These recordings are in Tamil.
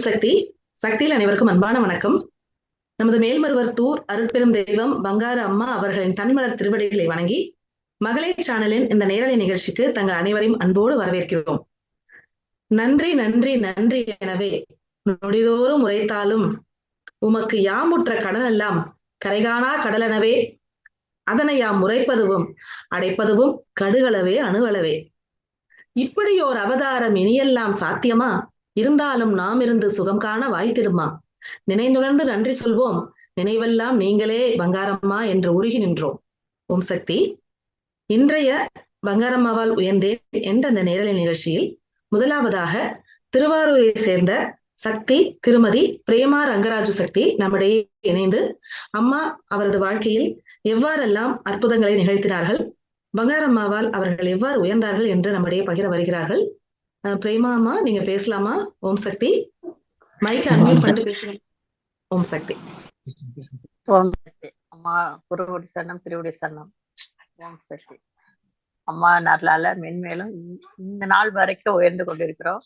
ஓம் சக்தி சக்தியில் அனைவருக்கும் அன்பான வணக்கம். நமது மேல்மருவர் தூர் அருட்பெரும் தெய்வம் பங்காரு அம்மா அவர்களின் தனிமலர் திருவடிகளை வணங்கி மகளிர் சேனலின் இந்த நேரலை நிகழ்ச்சிக்கு தங்கள் அனைவரையும் அன்போடு வரவேற்கிறோம். நன்றி நன்றி நன்றி எனவே நொடிதோறும் உரைத்தாலும் உமக்கு யாமுற்ற கடனெல்லாம் கரைகானா கடலெனவே அதனை யாம் முறைப்பதுவும் அடைப்பதுவும் கடுகளவே அணுவளவே இப்படியோர் அவதாரம் இனியெல்லாம் சாத்தியமா? இருந்தாலும் நாம் இருந்து சுகம் காண வாய்த்திடுமா நினைந்துணர்ந்து நன்றி சொல்வோம். நினைவெல்லாம் நீங்களே பங்காரம்மா என்று உருகி நின்றோம். ஓம் சக்தி. இன்றைய பங்காரம்மாவால் உயர்ந்தேன் என்ற அந்த நேரலை நிகழ்ச்சியில் முதலாவதாக திருவாரூரை சேர்ந்த சக்தி திருமதி பிரேமா ரங்கராஜு சக்தி நம்மிடையே இணைந்து அம்மா அவரது வாழ்க்கையில் எவ்வாறெல்லாம் அற்புதங்களை நிகழ்த்தினார்கள் பங்காரம்மாவால் அவர்கள் எவ்வாறு உயர்ந்தார்கள் என்று நம்மிடையே பகிர வருகிறார்கள். பிரேமா அம்மா நீங்க பேசலாமா? ஓம் சக்தி. மைக் அன்மியூட் பண்ணிட்டு பேசுங்க. ஓம் சக்தி. ஓம் சக்தி. அம்மா குருவுடி சரணம் திருவுடி சரணம். ஓம் சக்தி. அம்மா நல்லால மென்மேலும் இந்த நாள் வரைக்கும் உயர்ந்து கொண்டிருக்கிறோம்.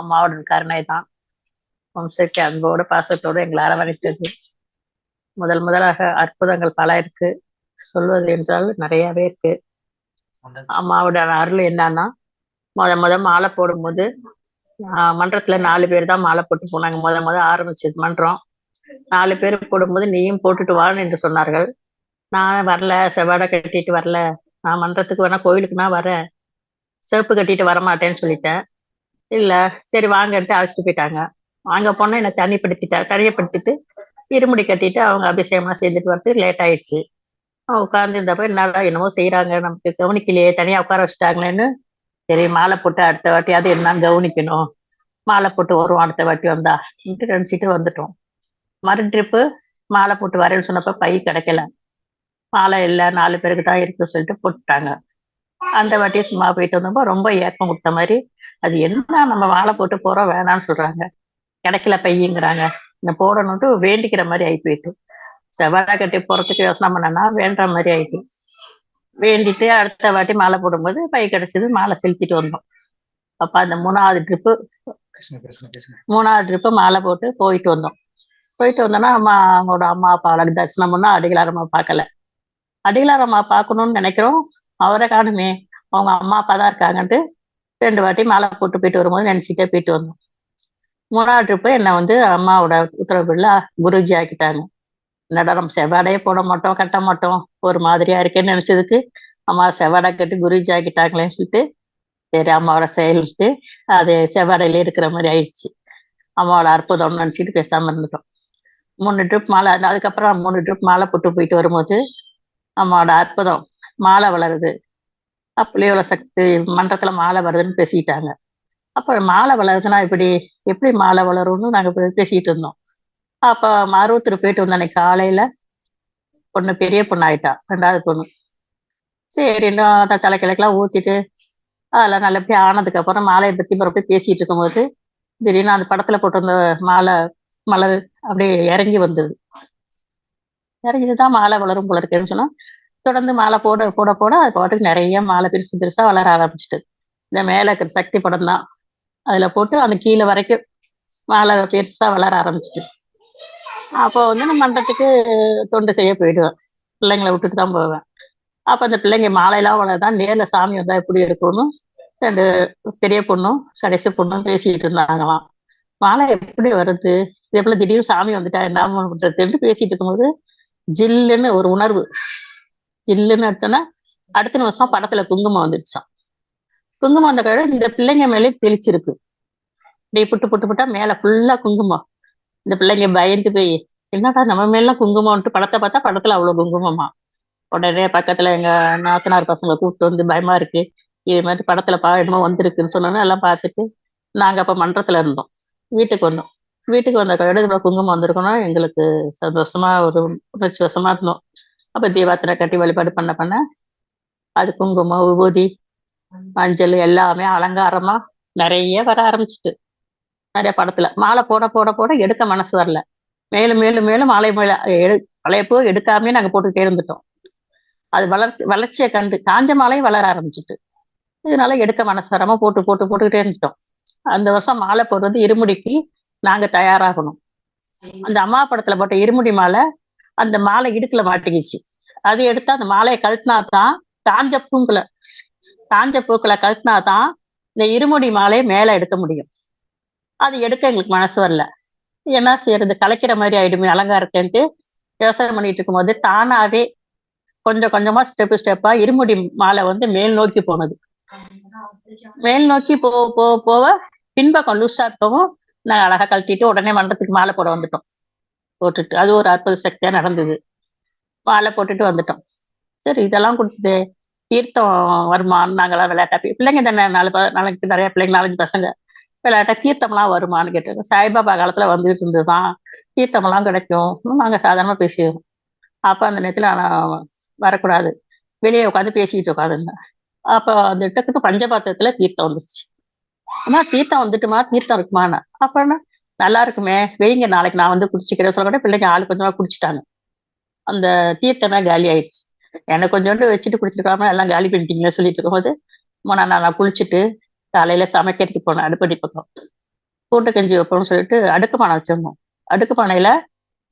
அம்மாவோட கருணை தான் ஓம் சக்தி அன்போடு பாசத்தோடு எங்களை அரவணைத்தது. முதல் முதலாக அற்புதங்கள் பல இருக்கு. சொல்வது என்றால் நிறையவே இருக்கு. அம்மாவோட அருள் என்னன்னா முத முத மாலை போடும்போது மன்றத்துல நாலு பேர் தான் மாலை போட்டு போனாங்க. முத முத ஆரம்பிச்சது மன்றம். நாலு பேர் போடும்போது நீயும் போட்டுட்டு வான்னு என்று சொன்னார்கள். நான் வரல செவ்வாடை கட்டிட்டு வரல. நான் மன்றத்துக்கு வேணா கோயிலுக்கு நான் வரேன். சிவப்பு கட்டிட்டு வரமாட்டேன்னு சொல்லிட்டேன். இல்ல சரி வாங்கன்ட்டு அழைச்சிட்டு போயிட்டாங்க. வாங்க போனா என்னை தனிப்படுத்திட்டா தனியப்படுத்திட்டு இருமுடி கட்டிட்டு அவங்க அபிஷேகம்லாம் செஞ்சுட்டு வரதுக்கு லேட் ஆயிடுச்சு. உட்கார்ந்து இருந்தப்ப என்னடா என்னமோ செய்யறாங்க நமக்கு கவனிக்கலையே. தனியா உட்கார வச்சுட்டாங்களேன்னு சரி மாலை போட்டு அடுத்த வாட்டியாவது என்னன்னு கவனிக்கணும். மாலை போட்டு வருவோம் அடுத்த வாட்டி வந்தா. நினச்சிட்டு வந்துட்டோம். மறு ட்ரிப்பு மாலை போட்டு வரேன்னு சொன்னப்ப பை கிடைக்கல. மாலை இல்லை நாலு பேருக்கு தான் இருக்கு சொல்லிட்டு போட்டுட்டாங்க. அந்த வாட்டியும் சும்மா போயிட்டு வந்தப்போ ரொம்ப ஏக்கம் கொடுத்த மாதிரி அது என்ன நம்ம மாலை போட்டு போறோம் வேணாம்னு சொல்றாங்க. கிடைக்கல பையங்கிறாங்க. இந்த போடணும்ட்டு வேண்டிக்கிற மாதிரி ஆகி போயிட்டு செவ்வாய் கட்டி போறதுக்கு யோசனை பண்ணனா வேண்ட மாதிரி ஆயிட்டு. வேண்டிட்டு அடுத்த வாட்டி மாலை போடும்போது பை கிடைச்சது மாலை செலுத்திட்டு வந்தோம். அப்ப அந்த மூணாவது ட்ரிப்பு மூணாவது ட்ரிப்பு மாலை போட்டு போயிட்டு வந்தோம். போயிட்டு வந்தோம்னா அம்மா அவங்களோட அம்மா அப்பாவுக்கு தரிசனம் பண்ணா அடிகளார் அம்மா பார்க்கல. அடிகளார் அம்மா பார்க்கணும்னு நினைக்கிறோம். அவரை காணுமே. அவங்க அம்மா அப்பா தான் இருக்காங்கன்ட்டு ரெண்டு வாட்டி மாலை போட்டு போயிட்டு வரும்போது நினைச்சிட்டே போயிட்டு வந்தோம். மூணாவது ட்ரிப்பு என்னை வந்து அம்மாவோட உத்தரவுல குருஜி ஆக்கிட்டாங்க. என்னடா நம்ம செவ்வாடையே போட மாட்டோம் கட்ட மாட்டோம். ஒரு மாதிரியா இருக்கேன்னு நினைச்சதுக்கு அம்மா செவ்வாடை கட்டி குருஜி ஆக்கிட்டாங்களேன்னு சொல்லிட்டு சரி அம்மாவோட செயல்ட்டு அது செவ்வாடையில இருக்கிற மாதிரி ஆயிடுச்சு. அம்மாவோட அற்புதம்னு நினைச்சிட்டு பேசாம இருந்துட்டோம். மூணு ட்ரிப் மாலை அதுக்கப்புறம் மூணு ட்ரிப் மாலை போட்டு போயிட்டு வரும்போது அம்மாவோட அற்புதம் மாலை வளருது. புள்ளியோட சக்தி மன்றத்துல மாலை வருதுன்னு பேசிட்டாங்க. அப்புறம் மாலை வளருதுன்னா இப்படி எப்படி மாலை வளரும்னு நாங்க பேசிட்டு இருந்தோம். அப்ப மருவத்தூர் போயிட்டு வந்தோம் அன்னைக்கு காலையில. பொண்ணு பெரிய பொண்ணு ஆயிட்டா ரெண்டாவது பொண்ணு. சரி இன்னும் தலைக்கிழக்கெல்லாம் ஊத்திட்டு அதெல்லாம் நல்லபடியா ஆனதுக்கு அப்புறம் மாலையை பத்தி மறுபடியும் பேசிட்டு இருக்கும்போது திடீர்னு அந்த படத்துல போட்டிருந்த மாலை மலர் அப்படியே இறங்கி வந்தது. இறங்கிதான் மாலை வளரும் போல இருக்குன்னு சொன்னா தொடர்ந்து மாலை போட போட போட அது பாட்டுக்கு நிறைய மாலை பெருசு பெருசா வளர ஆரம்பிச்சிட்டு. இந்த மேல இருக்கிற சக்தி படம் தான் அதுல போட்டு அந்த கீழே வரைக்கும் மாலை பெருசா வளர ஆரம்பிச்சிட்டு. அப்போ வந்து நான் மன்றத்துக்கு தொண்டு செய்ய போயிடுவேன். பிள்ளைங்களை விட்டுட்டு தான் போவேன். அப்போ அந்த பிள்ளைங்க மாலையெல்லாம் வளர்தான் நேரில் சாமி வந்தால் எப்படி இருக்கும்னு ரெண்டு பெரிய பொண்ணும் கடைசி பொண்ணும் பேசிட்டு இருந்தாங்களாம். மாலை எப்படி வருது? எப்படி திடீர்னு சாமி வந்துட்டா என்ன பண்றதுன்னு பேசிட்டு இருக்கும்போது ஜில்லுன்னு ஒரு உணர்வு. ஜில்லுன்னு எடுத்தோன்னா அடுத்த நிமிஷம் படத்துல குங்குமம் வந்துருச்சான் குங்குமம் வந்த கழிவு இந்த பிள்ளைங்க மேலே தெளிச்சிருக்கு. இப்படி புட்டு புட்டு புட்டா மேல ஃபுல்லா குங்குமம். இந்த பிள்ளைங்க பயந்து போய் என்னடா நம்ம மேலாம் குங்குமம்ட்டு படத்தை பார்த்தா படத்துல அவ்வளவு குங்குமமா? உடனே பக்கத்துல எங்க நாத்தனார் பசங்களை கூப்பிட்டு வந்து பயமா இருக்கு. இது மாதிரி படத்துல பா என்னமோ வந்திருக்குன்னு சொன்னோன்னா எல்லாம் பார்த்துட்டு நாங்க அப்ப மன்றத்துல இருந்தோம். வீட்டுக்கு வந்தோம். வீட்டுக்கு வந்த கழுது குங்குமம் வந்திருக்கோம்னா எங்களுக்கு சந்தோஷமா ஒரு உணர்ச்சி வசமா இருந்தோம். அப்ப தீபாத்திரை கட்டி வழிபாடு பண்ண பண்ண அது குங்குமம் விபூதி மஞ்சள் எல்லாமே அலங்காரமா நிறைய வர ஆரம்பிச்சிட்டு நிறைய படத்துல. மாலை போட போட போட எடுக்க மனசு வரல. மேலும் மேலும் மேலும் மாலை மேல எடு பழையப்போ எடுக்காமே நாங்க போட்டுக்கிட்டே இருந்துட்டோம். அது வளர்த்து வளர்ச்சியை கண்டு காஞ்ச மாலையும் வளர ஆரம்பிச்சிட்டு இதனால எடுக்க மனசு போட்டு போட்டு போட்டுக்கிட்டே இருந்துட்டோம். அந்த வருஷம் மாலை போடுறது இருமுடிக்கு நாங்க தயாராகணும். அந்த அம்மா படத்துல போட்ட இருமுடி மாலை அந்த மாலை இடுக்குல மாட்டிக்கிச்சு. அது எடுத்து அந்த மாலையை கழுத்தினா தான் காஞ்ச பூங்களை காஞ்ச பூக்களை கழுத்தினா தான் இந்த இருமுடி மாலையை மேல எடுக்க முடியும். அது எடுக்க எங்களுக்கு மனசு வரல. என்ன செய்யறது? கலைக்கிற மாதிரி ஆயிடுமே அலங்காரத்தேன்ட்டு விவசாயம் பண்ணிட்டு இருக்கும்போது தானாவே கொஞ்சம் கொஞ்சமா ஸ்டெப் ஸ்டெப்பா இருமுடி மாலை வந்து மேல் நோக்கி போனது. மேல் நோக்கி போ போ போக பின்பக்கம் லூஸா இருக்கவும் நாங்கள் அழகா கழட்டிட்டு உடனே மண்டபத்துக்கு மாலை போட வந்துட்டோம். போட்டுட்டு அது ஒரு அற்புத சக்தியா நடந்தது. மாலை போட்டுட்டு வந்துட்டோம். சரி இதெல்லாம் கொடுத்தது தீர்த்தம் வருமான்னு நாங்களாம் விளையாட்டா பிள்ளைங்க தானே நாலு நாளைக்கு நிறைய பிள்ளைங்க நாலஞ்சு பசங்க. விளையாட்டா தீர்த்தம்லாம் வருமான்னு கேட்டாங்க சாய்பாபா காலத்துல வந்துட்டு இருந்ததுதான். தீர்த்தமெல்லாம் கிடைக்கும். நாங்க சாதாரணமா பேசிடுவோம் அப்ப அந்த நேரத்துல நான் வரக்கூடாது. வெளியே உட்காந்து பேசிக்கிட்டு உட்காந்துருந்தேன். அப்ப அந்த டக்குக்கு பஞ்சபாத்திரத்துல தீர்த்தம் வந்துருச்சு. ஆனால் தீர்த்தம் வந்துட்டுமா? தீர்த்தம் இருக்குமான்னு. அப்பன்னா நல்லா இருக்குமே. வெயிங்க நாளைக்கு நான் வந்து குடிச்சிக்கிறேன் சொல்ல கூட பிள்ளைங்க ஆள் கொஞ்சமா குடிச்சிட்டாங்க. அந்த தீர்த்தமே காலி ஆயிடுச்சு. எனக்கு கொஞ்சோண்டு வச்சுட்டு குடிச்சிருக்காம எல்லாம் காலி பண்ணிட்டீங்களே சொல்லிட்டு இருக்கும்போது மூணா நான் குளிச்சுட்டு காலையில சமைக்கிறதுக்கு போனோம் அடுப்படி பக்கம். கூட்டு கஞ்சி வைப்போம்னு சொல்லிட்டு அடுக்கு பானை வச்சிருந்தோம். அடுக்கு பானையில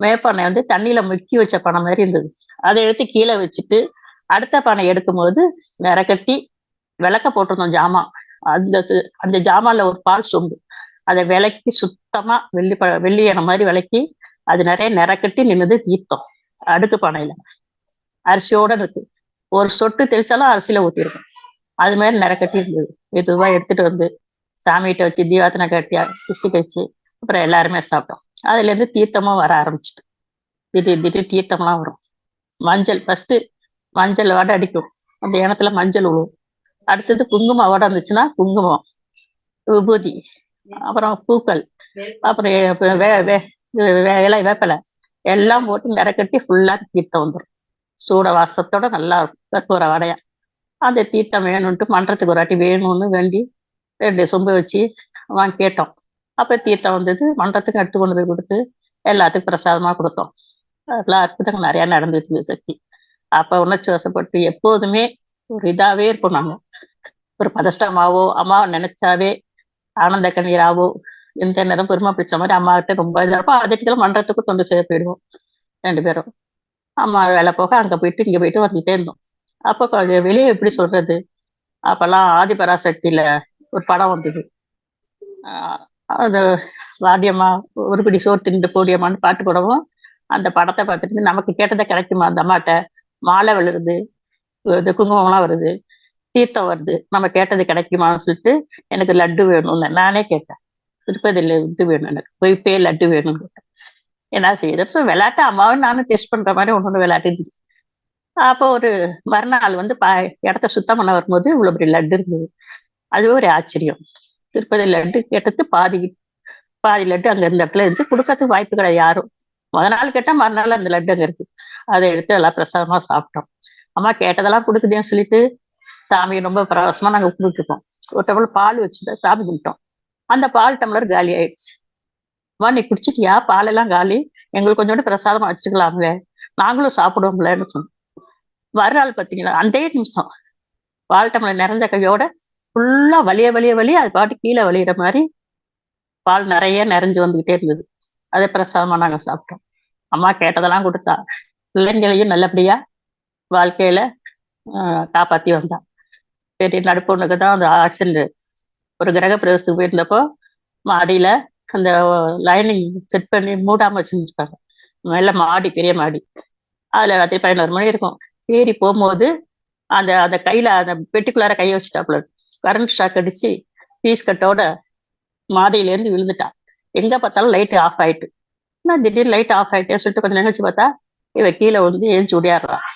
மேப்பானை வந்து தண்ணியில முக்கி வச்ச பானை மாதிரி இருந்தது. அதை எடுத்து கீழே வச்சுட்டு அடுத்த பானை எடுக்கும்போது நிற கட்டி விளக்க போட்டிருந்தோம் ஜாமான். அந்த அந்த ஜாமான்ல ஒரு பால் சொம்பு. அதை விளக்கி சுத்தமா வெள்ளி ப வெள்ளி மாதிரி விளக்கி அது நிறைய நிற கட்டி நின்னது தீர்த்தம். அடுக்கு பானையில. அரிசியோட இருக்கு. ஒரு சொட்டு தெளிச்சாலும் அரிசியில ஊத்திருக்கும். அது மாதிரி நிற கட்டி இருந்தது மெதுவா எடுத்துட்டு வந்து சாமிகிட்ட வச்சு தீபாத்தனை கட்டியா கிஸ்டி கழிச்சு அப்புறம் எல்லாருமே சாப்பிட்டோம். அதுல இருந்து தீர்த்தமும் வர ஆரம்பிச்சிட்டு. திடீர் திடீர் தீர்த்தம்லாம் வரும். மஞ்சள் ஃபர்ஸ்ட் மஞ்சள் வடை அடிக்கும். அந்த இனத்துல மஞ்சள் விழுவும் அடுத்தது குங்குமம் வடை இருந்துச்சுன்னா குங்குமம் விபூதி அப்புறம் பூக்கள் அப்புறம் வே- வே- இலை வேப்பலை எல்லாம் போட்டு நிறக்கட்டி ஃபுல்லா தீர்த்தம் வந்துடும் சூட வாசத்தோட நல்லா இருக்கும். கற்பூர வடையா. அந்த தீர்த்தம் வேணும்ன்ட்டு மன்றத்துக்கு ஒரு வாட்டி வேணும்னு வேண்டி ரெண்டு சொம்பு வச்சு வாங்கி கேட்டோம். அப்போ தீர்த்தம் வந்தது மன்றத்துக்கு அட்டு கொண்டு போய் கொடுத்து எல்லாத்துக்கும் பிரசாதமா கொடுத்தோம். அதெல்லாம் அற்புதங்கள் நிறையா நடந்துச்சு சக்தி. அப்போ உணர்ச்சி வசப்பட்டு எப்போதுமே ஒரு இதாகவே இருப்போம் நம்ம. ஒரு பதஷ்டமாவோ அம்மாவை நினைச்சாவே ஆனந்த கண்ணீராவோ எந்த நேரம் பெருமை பிடிச்ச மாதிரி அம்மா கிட்ட ரொம்ப இதாக இருப்போம். அதற்கு மன்றத்துக்கு தொண்டு செய்ய போயிடுவோம் ரெண்டு பேரும். அம்மா வேலை போக அங்கே போயிட்டு இங்கே போயிட்டு வந்துட்டே இருந்தோம். அப்ப கொஞ்சம் வெளியே எப்படி சொல்றது? அப்பெல்லாம் ஆதிபராசக்தியில ஒரு படம் வந்தது. ஆஹ் அது வாடியம்மா ஒரு பிடி சோறு திண்டு போடியம்மான்னு பாட்டு போடவும் அந்த படத்தை பார்த்துட்டு நமக்கு கேட்டதை கிடைக்குமா? அந்த அம்மாட்ட மாலை விழுறது இந்த குங்குமம்லாம் வருது தீர்த்தம் வருது நம்ம கேட்டது கிடைக்குமான்னு சொல்லிட்டு எனக்கு லட்டு வேணும்னு நானே கேட்டேன். திருப்பதியில் இது வேணும் எனக்கு போய் லட்டு வேணும்னு கேட்டேன். என்ன செய்யுது ஸோ விளையாட்டு அம்மாவும் நானும் டெஸ்ட் பண்ற மாதிரி ஒன்று ஒன்று விளையாட்டு இருந்துச்சு. அப்போ ஒரு மறுநாள் வந்து பா இடத்த சுத்தம் பண்ண வரும்போது இவ்வளோ பெரிய லட்டு இருந்தது. அதுவே ஒரு ஆச்சரியம். திருப்பதி லட்டு கேட்டது பாதி பாதி லட்டு அங்க இந்த இடத்துல இருந்துச்சு. கொடுக்கறதுக்கு வாய்ப்பு கிடையாது யாரும். முத நாள் கேட்டா மறுநாள் அந்த லட்டு அங்க இருக்கு. அதை எடுத்து எல்லாம் பிரசாதமா சாப்பிட்டோம். அம்மா கேட்டதெல்லாம் கொடுக்குதேன்னு சொல்லிட்டு சாமியை ரொம்ப பிரவாசமா நாங்க கொடுத்துருக்கோம். ஒரு டம்ளர் பால் வச்சுட்டு சாமி கும்பிட்டோம். அந்த பால் டம்ளர் காலி ஆயிடுச்சு. அம்மா நீ குடிச்சிட்டியா? பாலெல்லாம் காலி? எங்களுக்கு கொஞ்சோண்டு பிரசாதமா வச்சுக்கலாம்ல. நாங்களும் சாப்பிடுவோம்லன்னு சொன்னோம். வர்றாள் பார்த்தீங்களா அதே நிமிஷம். பால் நிறைஞ்ச கையோட ஃபுல்லா வலிய வலிய வலி அது பாட்டு கீழே வலியிற மாதிரி பால் நிறைய நிறைஞ்சு வந்துகிட்டே இருந்தது. அதே பிரசாதமா நாங்க சாப்பிட்டோம். அம்மா கேட்டதெல்லாம் கொடுத்தா. பிள்ளைங்களையும் நல்லபடியா வாழ்க்கையில ஆஹ் காப்பாத்தி வந்தா. பெரிய நடுப்பொண்ணுக்கு தான் அந்த ஆக்சிடென்ட் ஒரு கிரக பிரவேசத்துக்கு போயிருந்தப்போ மாடியில அந்த லைனிங் செட் பண்ணி மூடாம வச்சுருப்பாங்க மேல மாடி பெரிய மாடி. அதுல ராத்திரி பதினோரு மணி இருக்கும். ஏறி போகும்போது அந்த அந்த கையில அந்த பெட்டிக்குள்ளார கையை வச்சுட்டாப்புல. கரண்ட் ஷாக் அடிச்சு பீஸ் கட்டோட மாடியில இருந்து விழுந்துட்டா. எங்க பார்த்தாலும் லைட் ஆஃப் ஆயிட்டு. நான் திடீர்னு லைட் ஆஃப் ஆயிட்டேன் சொல்லிட்டு கொஞ்சம் நினைச்சு பார்த்தா இவ கீழே வந்து ஏஞ்சி உடையாடுறான்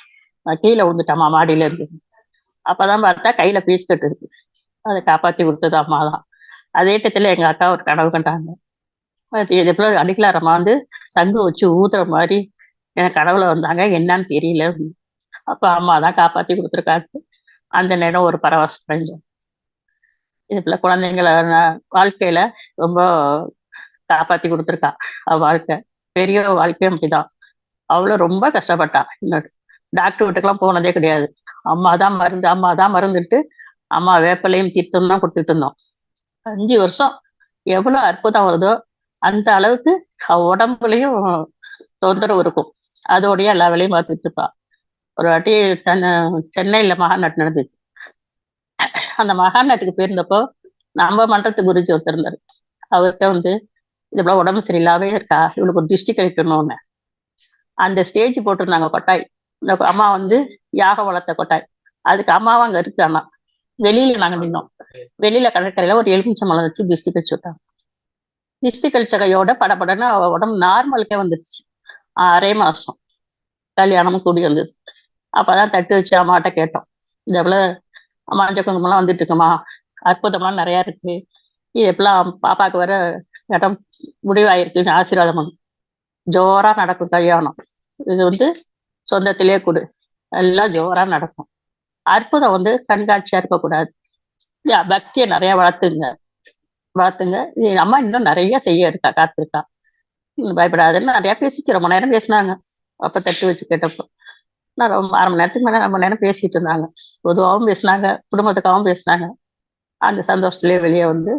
நான் கீழே விழுந்துட்டாமா மாடியில இருந்து அப்பதான் பார்த்தா கையில பீஸ் கட்டு இருக்கு. அதை காப்பாத்தி கொடுத்தது அம்மா தான். அதே டத்துல எங்க அக்கா ஒரு கனவு கண்டாங்க. இது போல அடிக்கலாரம்மா வந்து சங்கு வச்சு ஊதுற மாதிரி எனக்கு கனவுல வந்தாங்க. என்னன்னு தெரியல. அப்ப அம்மா தான் காப்பாத்தி கொடுத்துருக்காங்க. அந்த நேரம் ஒரு பரவச பிரஞ்சம் இதுல குழந்தைங்கள வாழ்க்கையில ரொம்ப காப்பாத்தி கொடுத்துருக்கா. அவ வாழ்க்கை. பெரிய வாழ்க்கையும் அப்படிதான். அவளும் ரொம்ப கஷ்டப்பட்டா. இன்னொரு டாக்டர் வீட்டுக்கெல்லாம் போனதே கிடையாது. அம்மா தான் மருந்து அம்மா தான் மருந்துட்டு அம்மா வேப்பிலையும் தீர்த்தம் தான் கொடுத்துட்டு இருந்தோம். அஞ்சு வருஷம் எவ்வளவு அற்புதம் வருதோ அந்த அளவுக்கு அவ உடம்புலயும் தொந்தரவு இருக்கும். அதோடய எல்லா வேலையும் பார்த்துட்டு இருப்பா. ஒரு வாட்டி சென்னை சென்னையில மகாநாட்டு நடந்துச்சு. அந்த மகாநாட்டுக்கு போயிருந்தப்போ நம்ம மன்றத்து குருஜி ஒருத்தர் இருந்தாரு. அவர்கிட்ட வந்து இது உடம்பு சரியில்லாவே இருக்கா? இவளுக்கு ஒரு திருஷ்டி கழிக்கணும்னு அந்த ஸ்டேஜ் போட்டிருந்தாங்க கொட்டாய். இந்த அம்மா வந்து யாக வளர்த்த கொட்டாய். அதுக்கு அம்மாவும் அங்க இருக்கு அண்ணா வெளியில நாங்க நின்னோம். வெளியில கடற்கரையில ஒரு எலுமிச்சை மலம் வச்சு திருஷ்டி கழிச்சு விட்டாங்க. திருஷ்டி கழிச்ச கையோட படபடன்னு அவ உடம்பு நார்மலுக்கே வந்துருச்சு. ஆறே மாசம் கல்யாணமும் கூடி வந்தது. அப்பதான் தட்டு வச்சு அம்மாட்ட கேட்டோம். இந்த போல மஞ்ச குங்குமம்லாம் வந்துட்டு இருக்குமா அற்புதம்லாம் நிறைய இருக்கு. இது எப்பெல்லாம் பாப்பாக்கு வர இடம் முடிவாயிருக்கு. ஆசீர்வாதம் ஜோரா நடக்கும் கல்யாணம். இது வந்து சொந்தத்திலே கொடு. எல்லாம் ஜோரா நடக்கும். அற்புதம் வந்து கண்காட்சியா இருக்கக்கூடாது. யா, பக்தியை நிறைய வளர்த்துங்க. வளர்த்துங்க. இது அம்மா இன்னும் நிறைய செய்ய இருக்கா காத்திருக்கா. பயப்படாதுன்னு நிறைய பேசிச்சு. ரொம்ப நேரம் பேசினாங்க. அப்ப தட்டு வச்சு கேட்டப்போ. நான் ரொம்ப அரை மணி நேரத்துக்கு மேலே ரொம்ப நேரம் பேசிட்டு இருந்தாங்க. பொதுவாகவும் பேசினாங்க குடும்பத்துக்காகவும் பேசினாங்க. அந்த சந்தோஷத்துலயே வெளியே வந்து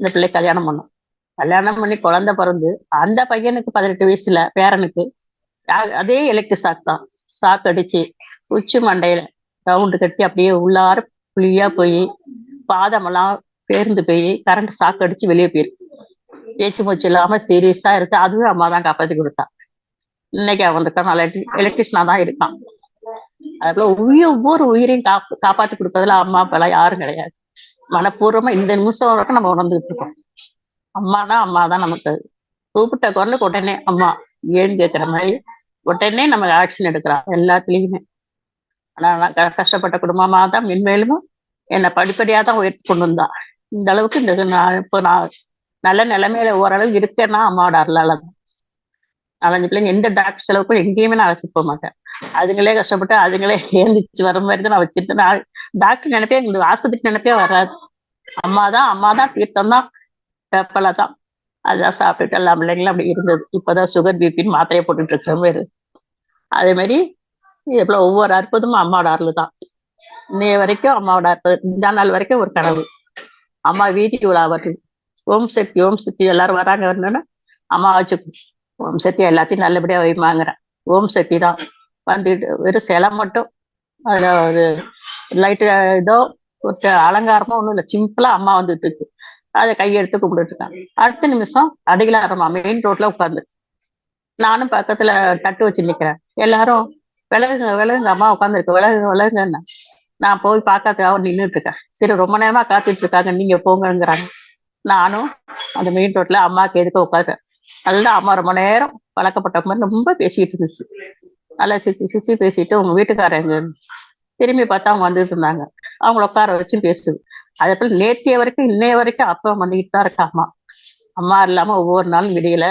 இந்த பிள்ளை கல்யாணம் பண்ணோம். கல்யாணம் பண்ணி குழந்தை பிறந்து அந்த பையனுக்கு பதினெட்டு வயசுல பேரனுக்கு அதே எலக்ட்ரிக் ஷாக் தான். ஷாக் அடிச்சு உச்சி மண்டையில ரவுண்டு கட்டி அப்படியே உள்ளார புளியா போய் பாதமெல்லாம் பேர்ந்து போய் கரண்ட் ஷாக் அடிச்சு வெளியே போயிருக்கு பேச்சு மூச்சு இல்லாம சீரியஸா இருக்கு. அதுவும் அம்மா தான் காப்பாத்தி கொடுத்தா. இன்னைக்கு அவன் இருக்கான். நல்ல எலக்ட்ரிஷனா தான் இருக்கான். அதுல உயிர் ஒவ்வொரு உயிரையும் காப்பு காப்பாத்தி கொடுக்கறதுல அம்மா அப்பெல்லாம் யாரும் கிடையாது. மனப்பூர்வமா இந்த நிமிஷம் வரைக்கும் நம்ம உணர்ந்துகிட்டு இருக்கோம். அம்மானா அம்மா தான் நமக்கு. கூப்பிட்ட குரலுக்கு உடனே அம்மா ஏன்னு கேட்கிற மாதிரி? உடனே நம்ம ஆக்ஷன் எடுக்கிறோம் எல்லாத்துலயுமே. ஆனா நான் க- கஷ்டப்பட்ட குடும்பமா தான் மென்மேலும் என்னை படிப்படியா தான் உயர்த்தி கொண்டு வந்தா. இந்த அளவுக்கு இந்த நான் இப்போ நான் நல்ல நிலைமையில ஓரளவு இருக்கேன்னா அம்மாவோட அருளால தான். நாலஞ்சு பிள்ளைங்க எந்த டாக்டர் செலவுக்கும் எங்கேயுமே நான் அழைச்சிட்டு போக மாட்டேன். அதுங்களே கஷ்டப்பட்டு அதுங்களே ஏந்திச்சு வர மாதிரி தான் நான் வச்சிருந்தேன். நான் டாக்டர் நினைப்பே இந்த ஆஸ்பத்திரி நினைப்பே வராது. அம்மா தான் அம்மா தான் தீர்த்தம் தான் பேப்பலா தான். அதான் சாப்பிட்டுட்டு எல்லா பிள்ளைங்களும் அப்படி இருந்தது. இப்போதான் சுகர் பிபின்னு மாத்திரையை போட்டுட்டு இருக்கிற மாதிரி. அதே மாதிரி இதுல ஒவ்வொரு அற்புதமும் அம்மாவோட அருள் தான். இன்னைய வரைக்கும் அம்மாவோட அற்புதம் இந்த நாள் வரைக்கும் ஒரு கனவு. அம்மா வீட்டுக்கு விழா வருது. ஓம் சக்தி ஓம் சக்தி. எல்லாரும் வராங்க வரணும்னா அம்மா வச்சுக்கணும் ஓம் சக்தி எல்லாத்தையும் நல்லபடியா வைமாங்கிறேன் ஓம் சக்தி தான். வந்துட்டு வெறும் சிலை மட்டும். அதுல ஒரு லைட்டு ஏதோ ஒரு அலங்காரமா ஒண்ணும் இல்லை. சிம்பிளா அம்மா வந்துட்டு இருக்கு. அதை கையெடுத்து கும்பிட்டுட்டு இருக்காங்க. அடுத்த நிமிஷம் அடிகளாரமா மெயின் ரோட்ல உட்காந்து நானும் பக்கத்துல தட்டு வச்சு நிக்கிறேன். எல்லாரும் விலகுங்க விலகுங்க அம்மா உட்காந்துருக்கு விலகுங்க விலகுங்க நான் போய் பார்க்கறதுக்காக நின்றுட்டு இருக்கேன். சரி ரொம்ப நேரமா காத்துட்டு இருக்காங்க. நீங்க போங்கிறாங்க நானும் அந்த மெயின் ரோட்ல அம்மாக்கு எதுக்க உட்காருறேன் நல்லா அம்மா ரொம்ப நேரம் பழக்கப்பட்ட மாதிரி ரொம்ப பேசிட்டு இருந்துச்சு. நல்லா சிரிச்சு சிரிச்சு பேசிட்டு உங்க வீட்டுக்காரங்க திரும்பி பார்த்தா அவங்க வந்துட்டு இருந்தாங்க. அவங்கள உட்கார வச்சு பேசுது. அதே போல நேத்திய வரைக்கும் இன்னைய வரைக்கும் அப்பா பண்ணிக்கிட்டு தான் இருக்கா அம்மா அம்மா இல்லாம ஒவ்வொரு நாளும் விடியல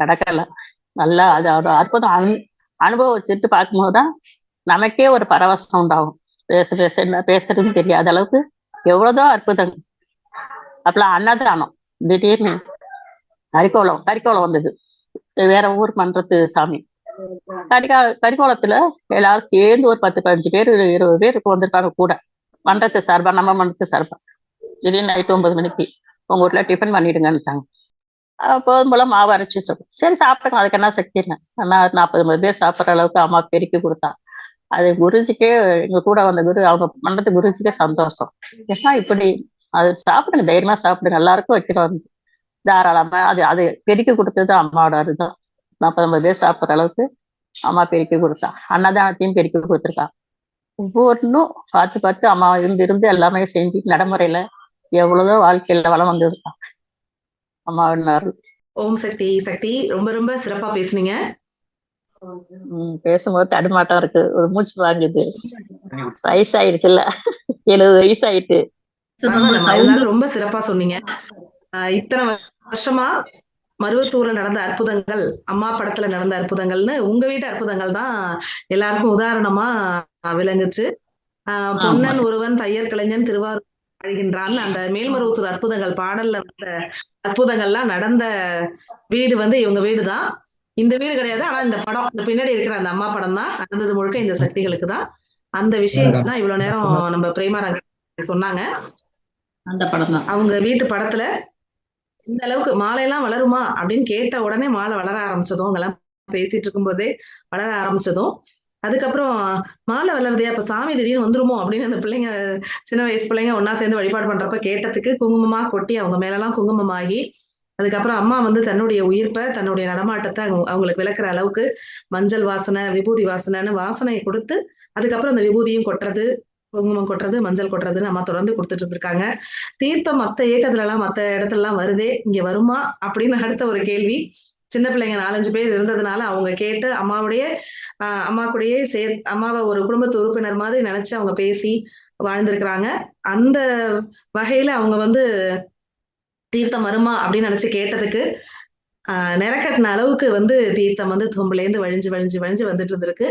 நடக்கல. நல்லா அது ஒரு அற்புதம். அனு அனுபவம் வச்சுட்டு பார்க்கும்போது தான் நமக்கே ஒரு பரவசம் உண்டாகும். பேச பேச என்ன பேசுறதுன்னு தெரியாத அளவுக்கு எவ்வளவுதான் அற்புதம் அப்பெல்லாம் அன்னதானம். திடீர்னு கரிக்கோலம் கரிக்கோலம் வந்தது. வேற ஊர் மன்றத்து சாமி. கரிகா கரிக்கோலத்துல எல்லாரும் சேர்ந்து ஒரு பத்து பதினஞ்சு பேர் இருபது பேருக்கு வந்திருக்காங்க கூட. மன்றத்து சார்பா நம்ம மன்றத்து சார்பா. திடீர்னு நைட்டு ஒன்பது மணிக்கு உங்க வீட்டுல டிஃபன் பண்ணிடுங்கன்னுட்டாங்க. போதும் போல மாவு அரைச்சி வச்சிருக்கோம் சரி சாப்பிட்டுக்கலாம் அதுக்கு என்ன சக்தி என்ன? நாற்பது ஐம்பது பேர் சாப்பிட்ற அளவுக்கு அம்மா பெருக்கி கொடுத்தா. அது குருஜிக்கே எங்க கூட வந்த குரு அவங்க மன்றத்து குருஜிக்கே சந்தோஷம். ஏன்னா இப்படி? அது சாப்பிடுங்க. தைரியமா சாப்பிடுங்க. எல்லாருக்கும் வைக்கிறோம் தாராளமா அது அது பெருக்கி கொடுத்தது அம்மாவோட அதுதான் நாற்பது பேர் சாப்பிட்ற அளவுக்கு அம்மா பெருக்கி கொடுத்தா. அன்னதானத்தையும் பெருக்கி கொடுத்துருக்கா. ஒவ்வொன்றும் பார்த்து பார்த்து அம்மா இருந்து இருந்து எல்லாமே செஞ்சு நடைமுறையில எவ்வளவோ வாழ்க்கையில வளம் வந்திருக்கா. அம்மாவின் ஓம் சக்தி சக்தி. ரொம்ப ரொம்ப சிறப்பா பேசுனீங்க. உம் பேசும்போது தடுமாட்டம் இருக்கு. ஒரு மூச்சு வாங்குது. வயசாயிடுச்சுல்ல எழுபது வயசாயிட்டு. ரொம்ப சிறப்பா சொன்னீங்க. இத்தனை வருஷமா மருவத்தூர்ல நடந்த அற்புதங்கள் அம்மா படத்துல நடந்த அற்புதங்கள்னு உங்க வீட்டு அற்புதங்கள் தான் எல்லாருக்கும் உதாரணமா விளங்குச்சு. பொன்னன் ஒருவன் தையர் கலைஞன் திருவாரூர் அழுகின்றான். அந்த மேல்மருவத்தூர் அற்புதங்கள் பாடல்ல வந்த அற்புதங்கள்லாம் நடந்த வீடு வந்து இவங்க வீடு தான் இந்த வீடு கிடையாது ஆனா இந்த படம் இந்த பின்னாடி இருக்கிற அந்த அம்மா படம் தான். நடந்தது முழுக்க இந்த சக்திகளுக்கு தான். அந்த விஷயம் தான் இவ்வளவு நேரம் நம்ம பிரேமா ரங்க சொன்னாங்க. அந்த படம் தான். அவங்க வீட்டு படத்துல இந்த அளவுக்கு மாலையெல்லாம் வளருமா அப்படின்னு கேட்ட உடனே மாலை வளர ஆரம்பிச்சதும் அங்கெல்லாம் பேசிட்டு இருக்கும்போதே வளர ஆரம்பிச்சதும். அதுக்கப்புறம் மாலை வளருதே அப்ப சாமி திடீர்னு வந்துருமோ அப்படின்னு அந்த பிள்ளைங்க சின்ன வயசு பிள்ளைங்க ஒன்னா சேர்ந்து வழிபாடு பண்றப்ப கேட்டதுக்கு குங்குமமா கொட்டி அவங்க மேலெல்லாம் குங்குமமாகி அதுக்கப்புறம் அம்மா வந்து தன்னுடைய உயிர்ப்பை தன்னுடைய நடமாட்டத்தை அவங்க- அவங்களுக்கு விளக்குற அளவுக்கு மஞ்சள் வாசனை விபூதி வாசனைன்னு வாசனையை கொடுத்து அதுக்கப்புறம் அந்த விபூதியும் கொட்டுறது குங்குமம் கொட்டுறது மஞ்சள் கொட்டுறதுன்னு அம்மா தொடர்ந்து கொடுத்துட்டு இருந்திருக்காங்க. தீர்த்தம் மத்த ஏக்கத்துல எல்லாம் மத்த இடத்துல எல்லாம் வருதே இங்க வருமா? அப்படின்னு அடுத்த ஒரு கேள்வி. சின்ன பிள்ளைங்க நாலஞ்சு பேர் இருந்ததுனால அவங்க கேட்டு அம்மாவுடைய ஆஹ் அம்மா கூடயே சே அம்மாவை ஒரு குடும்பத்து உறுப்பினர் மாதிரி நினைச்சு அவங்க பேசி வாழ்ந்திருக்கிறாங்க. அந்த வகையில அவங்க வந்து தீர்த்தம் வருமா அப்படின்னு நினைச்சு கேட்டதுக்கு ஆஹ் நிறக்கட்டின அளவுக்கு வந்து தீர்த்தம் வந்து தும்புலேருந்து வழிஞ்சு வழிஞ்சு வழிஞ்சு வந்துட்டு இருந்திருக்கு.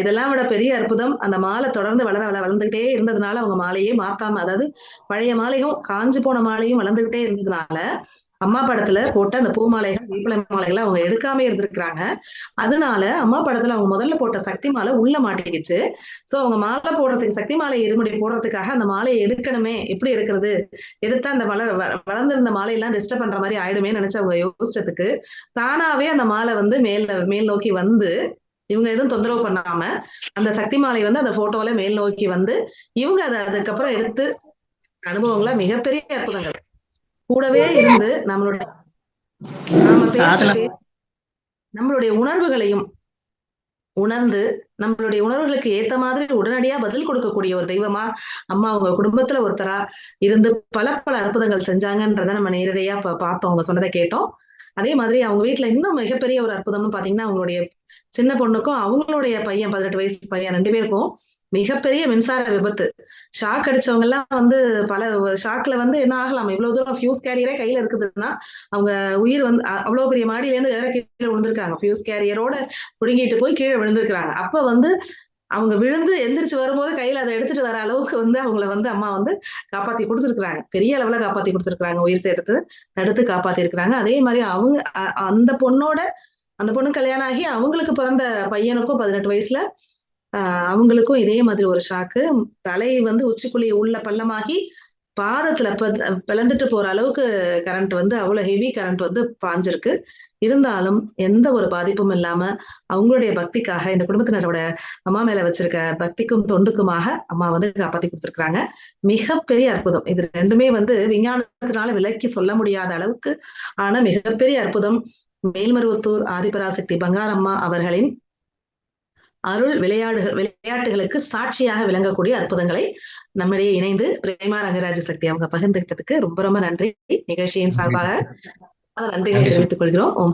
இதெல்லாம் விட பெரிய அற்புதம் அந்த மாலை தொடர்ந்து வளர வள வளர்ந்துகிட்டே இருந்ததுனால அவங்க மாலையே மாத்தாம அதாவது பழைய மாலையும் காஞ்சு போன மாலையும் வளர்ந்துகிட்டே இருந்ததுனால அம்மா படத்துல போட்ட அந்த பூ மாலைகள் தீப்பளை மாலைகளை அவங்க எடுக்காம இருந்திருக்கிறாங்க. அதனால அம்மா படத்துல அவங்க முதல்ல போட்ட சக்தி மாலை உள்ள மாட்டிக்கிச்சு. சோ அவங்க மாலை போடுறதுக்கு சக்தி மாலை இருமுடி போடுறதுக்காக அந்த மாலையை எடுக்கணுமே எப்படி எடுக்கிறது? எடுத்தா அந்த வளர வ- வளர்ந்திருந்த மாலையெல்லாம் டிஸ்டர்ப் பண்ற மாதிரி ஆயிடுமே நினைச்சு அவங்க யோசிச்சதுக்கு தானாவே அந்த மாலை வந்து மேல் மேல் நோக்கி வந்து இவங்க எதுவும் தொந்தரவு பண்ணாம அந்த சக்தி மாலை வந்து அந்த போட்டோல மேல் நோக்கி வந்து இவங்க அதை அதுக்கப்புறம் எடுத்து அனுபவங்கள மிகப்பெரிய அற்புதங்கள். கூடவே இருந்து நம்மளுடைய நாம பேச்சு நம்மளுடைய உணர்வுகளையும் உணர்ந்து நம்மளுடைய உணர்வுகளுக்கு ஏத்த மாதிரி உடனடியா பதில் கொடுக்கக்கூடிய ஒரு தெய்வமா அம்மா அவங்க குடும்பத்துல ஒருத்தரா இருந்து பல பல அற்புதங்கள் செஞ்சாங்கன்றத நம்ம நேரடியா பார்த்தோம். அவங்க சொன்னதை கேட்டோம். அதே மாதிரி அவங்க வீட்டுல இன்னும் மிகப்பெரிய ஒரு அற்புதம்னு பாத்தீங்கன்னா அவங்களுடைய சின்ன பொண்ணுக்கும் அவங்களுடைய பையன் பதினெட்டு வயசு பையன் ரெண்டு பேருக்கும் மிகப்பெரிய மின்சார விபத்து. ஷாக் அடிச்சவங்க எல்லாம் வந்து பல ஷாக்ல வந்து என்ன ஆகலாம்? இவ்வளவு தூரம் ஃபியூஸ் கேரியரே கையில இருக்குதுன்னா அவங்க உயிர் வந்து அவ்வளவு பெரிய மாடியில இருந்து வேற கீழே விழுந்திருக்காங்க. ஃபியூஸ் கேரியரோட புடுங்கிட்டு போய் கீழே விழுந்திருக்காங்க அப்ப வந்து அவங்க விழுந்து எந்திரிச்சு வரும்போது கையில அதை எடுத்துட்டு வர அளவுக்கு வந்து அவங்கள வந்து அம்மா வந்து காப்பாத்தி கொடுத்துருக்காங்க பெரிய அளவுல காப்பாத்தி கொடுத்துருக்காங்க உயிர் சேர்த்து தடுத்து காப்பாத்தி இருக்கிறாங்க அதே மாதிரி அவங்க அ- அந்த பொண்ணோட அந்த பொண்ணு கல்யாணம் ஆகி அவங்களுக்கு பிறந்த பையனுக்கும் பதினெட்டு வயசுல ஆஹ் அவங்களுக்கும் இதே மாதிரி ஒரு ஷாக்கு தலை வந்து உச்சிக்குழி உள்ள பள்ளமாகி பாதத்துல பிளந்துட்டு போற அளவுக்கு கரண்ட் வந்து அவ்வளவு ஹெவி கரண்ட் வந்து பாஞ்சிருக்கு. இருந்தாலும் எந்த ஒரு பாதிப்பும் இல்லாம அவங்களுடைய பக்திக்காக இந்த குடும்பத்தினரோட அம்மா மேல வச்சிருக்க பக்திக்கும் தொண்டுக்குமாக அம்மா வந்து காப்பாத்தி கொடுத்துருக்காங்க மிகப்பெரிய அற்புதம். இது ரெண்டுமே வந்து விஞ்ஞானத்தினால விலக்கி சொல்ல முடியாத அளவுக்கு ஆன மிகப்பெரிய அற்புதம். மேல்மருவத்தூர் ஆதிபராசக்தி பங்காரம்மா அவர்களின் அருள் விளையாடுகள் விளையாட்டுகளுக்கு சாட்சியாக விளங்கக்கூடிய அற்புதங்களை நம்மிடையே இணைந்து பிரேமா ரங்கராஜ சக்தி அவங்க பகிர்ந்துகிட்டதுக்கு ரொம்ப ரொம்ப நன்றி. நிகழ்ச்சியின் சார்பாக நன்றிகளை நன்றி. தெரிவித்துக் கொள்கிறோம்.